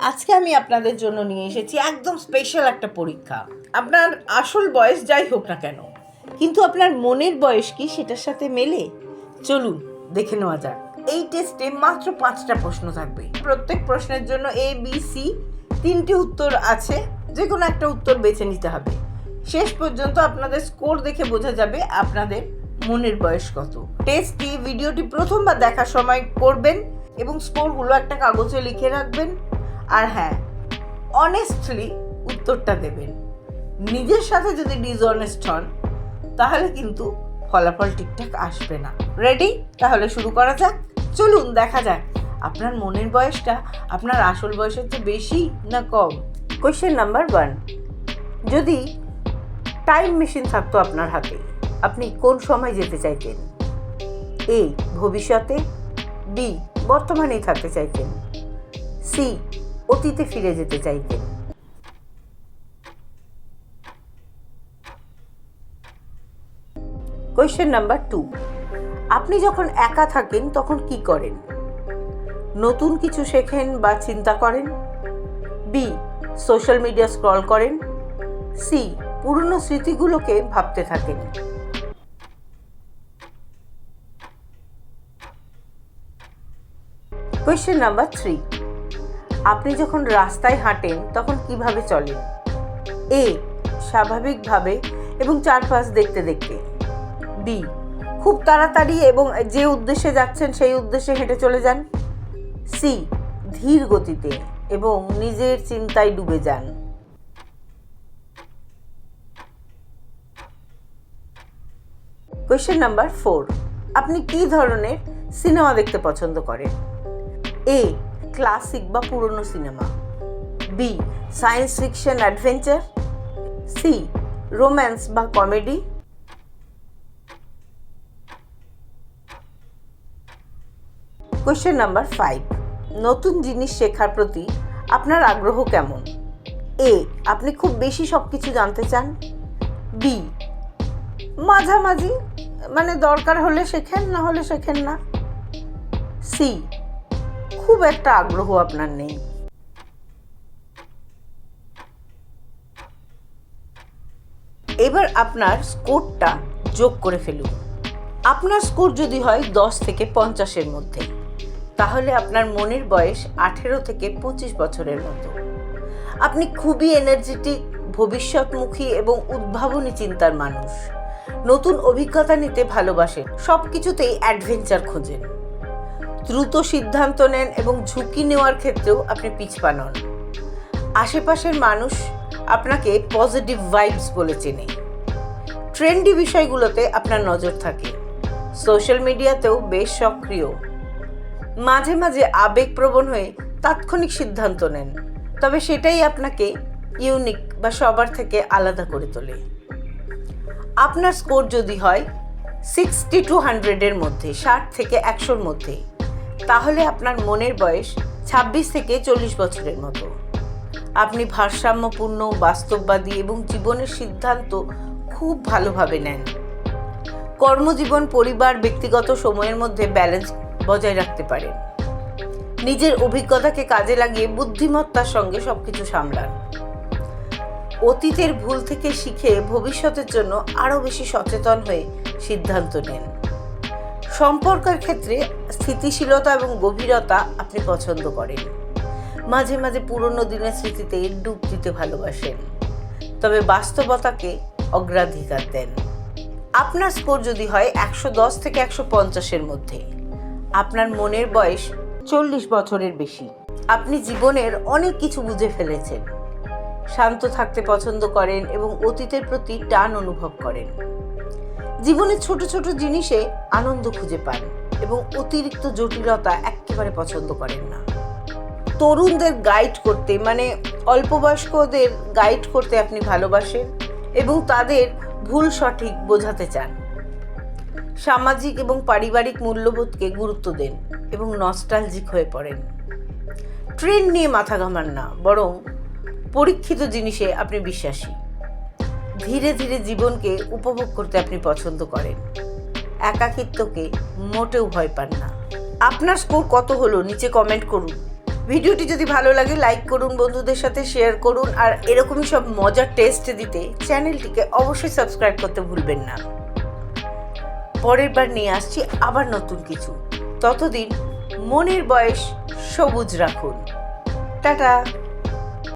আজকে আমি আপনাদের জন্য নিয়ে এসেছি একদম স্পেশাল একটা পরীক্ষা। আপনার আসল বয়স যাই হোক না কেন, কিন্তু আপনার মনের বয়স কি সেটার সাথে মেলে? চলুন, দেখে নেওয়া যাক। এই টেস্টে মাত্র পাঁচটা প্রশ্ন থাকবে। প্রত্যেক প্রশ্নের জন্য এ বি সি তিনটি উত্তর আছে যে কোনো একটা উত্তর বেছে নিতে হবে। শেষ পর্যন্ত আপনাদের স্কোর দেখে বোঝা যাবে আপনাদের মনের বয়স কত। টেস্টটি ভিডিওটি প্রথমবার দেখার সময় করবেন এবং স্কোরগুলো একটা কাগজে লিখে রাখবেন। আর হ্যাঁ অনেস্টলি উত্তরটা দেবেন। নিজের সাথে যদি ডিসঅনেস্ট হন, তাহলে কিন্তু ফলাফল ঠিকঠাক আসবে না। রেডি তাহলে শুরু করা যাক। চলুন, দেখা যাক। আপনার মনের বয়সটা আপনার আসল বয়সের চেয়ে বেশি না কম? কোয়েশ্চেন নাম্বার ওয়ান যদি টাইম মেশিন থাকতো আপনার হাতে, আপনি কোন সময় যেতে চাইতেন? এ ভবিষ্যতে। বি বর্তমানেই থাকতে চাইতেন। সি অতীতে ফিরে যেতে চাইতেন কোয়েশ্চেন নাম্বার টু আপনি যখন একা থাকেন, তখন কি করেন? নতুন কিছু শেখেন বা চিন্তা করেন? বি সোশ্যাল মিডিয়া স্ক্রল করেন? সি পুরনো স্মৃতিগুলোকে ভাবতে থাকেন? কোয়েশ্চেন নাম্বার থ্রি আপনি যখন রাস্তায় হাঁটেন, তখন কীভাবে চলেন? এ, স্বাভাবিকভাবে এবং চারপাশ দেখতে দেখতে। বি, খুব তাড়াতাড়ি এবং যে উদ্দেশ্যে যাচ্ছেন, সেই উদ্দেশ্যে হেঁটে চলে যান। সি, ধীর গতিতে এবং নিজের চিন্তায় ডুবে যান। কোয়েশ্চেন নাম্বার ফোর, আপনি কি ধরনের সিনেমা দেখতে পছন্দ করেন? এ ক্লাসিক বা পুরনো cinema B science fiction adventure C romance বা কমেডি কোয়েশ্চেন নাম্বার ফাইভ নতুন জিনিস শেখার প্রতি আপনার আগ্রহ কেমন? এ আপনি খুব বেশি সব কিছু জানতে চান? বি মাঝামাঝি মানে দরকার হলে শেখেন, না হলে শেখেন না? সি খুব একটা আগ্রহ আপনার নেই। এবার আপনার স্কোরটা যোগ করে ফেলুন। আপনার স্কোর যদি হয় দশ থেকে পঞ্চাশের মধ্যে, তাহলে আপনার মনের বয়স আঠেরো থেকে পঁচিশ বছরের মতো। আপনি খুবই এনার্জেটিক ভবিষ্যৎমুখী এবং উদ্ভাবনী চিন্তার মানুষ। নতুন অভিজ্ঞতা নিতে ভালোবাসেন সব কিছুতেই অ্যাডভেঞ্চার খোঁজেন। দ্রুত সিদ্ধান্ত নেন এবং ঝুঁকি নেওয়ার ক্ষেত্রেও আপনি পিছপা নন আশেপাশের মানুষ আপনাকে পজিটিভ ভাইবস বলে চেনে। ট্রেন্ডি বিষয়গুলোতে আপনার নজর থাকে। সোশ্যাল মিডিয়াতেও বেশ সক্রিয়। মাঝে মাঝে আবেগপ্রবণ হয়ে তাৎক্ষণিক সিদ্ধান্ত নেন। তবে সেটাই আপনাকে ইউনিক বা সবার থেকে আলাদা করে তোলে। আপনার স্কোর যদি হয় সিক্সটি টু হান্ড্রেডের মধ্যে, ষাট থেকে একশোর মধ্যে। তাহলে আপনার মনের বয়স ছাব্বিশ থেকে চল্লিশ বছরের মতো। আপনি ভারসাম্যপূর্ণ, বাস্তববাদী এবং জীবনের সিদ্ধান্ত খুব ভালোভাবে নেন। কর্মজীবন, পরিবার, ব্যক্তিগত সময়ের মধ্যে ব্যালেন্স বজায় রাখতে পারেন। নিজের অভিজ্ঞতাকে কাজে লাগিয়ে বুদ্ধিমত্তার সঙ্গে সবকিছু সামলান। অতীতের ভুল থেকে শিখে ভবিষ্যতের জন্য আরও বেশি সচেতন হয়ে সিদ্ধান্ত নেন। সম্পর্কের ক্ষেত্রে স্থিতিশীলতা এবং গভীরতা আপনি পছন্দ করেন। মাঝে মাঝে পুরনো দিনের স্মৃতিতে ডুব দিতে ভালোবাসেন। তবে বাস্তবতাকে অগ্রাধিকার দেন। আপনার স্কোর যদি হয় একশো দশ থেকে একশো পঞ্চাশের মধ্যে। আপনার মনের বয়স চল্লিশ বছরের বেশি। আপনি জীবনের অনেক কিছু বুঝে ফেলেছেন। শান্ত থাকতে পছন্দ করেন এবং অতীতের প্রতি টান অনুভব করেন। জীবনের ছোট ছোট জিনিসে আনন্দ খুঁজে পান এবং অতিরিক্ত জটিলতা একেবারে পছন্দ করেন না। তরুণদের গাইড করতে মানে অল্প বয়স্কদের গাইড করতে আপনি ভালোবাসেন এবং তাদের ভুল সঠিক বোঝাতে চান। সামাজিক এবং পারিবারিক মূল্যবোধকে গুরুত্ব দেন এবং নস্টালজিক হয়ে পড়েন। ট্রেন নিয়ে মাথা ঘামান না, বরং পরীক্ষিত জিনিসে আপনি বিশ্বাসী। ধীরে ধীরে জীবনকে উপভোগ করতে আপনি পছন্দ করেন। একাকিত্বকে মোটেও ভয় পান না। আপনার স্কোর কত হলো নিচে কমেন্ট করুন। ভিডিওটি যদি ভালো লাগে, লাইক করুন, বন্ধুদের সাথে শেয়ার করুন, আর এরকমই সব মজার টেস্ট দিতে চ্যানেলটিকে অবশ্যই সাবস্ক্রাইব করতে ভুলবেন না। পরের বার নিয়ে আসছি আবার নতুন কিছু। ততদিন মনের বয়স সবুজ রাখুন। টাটা!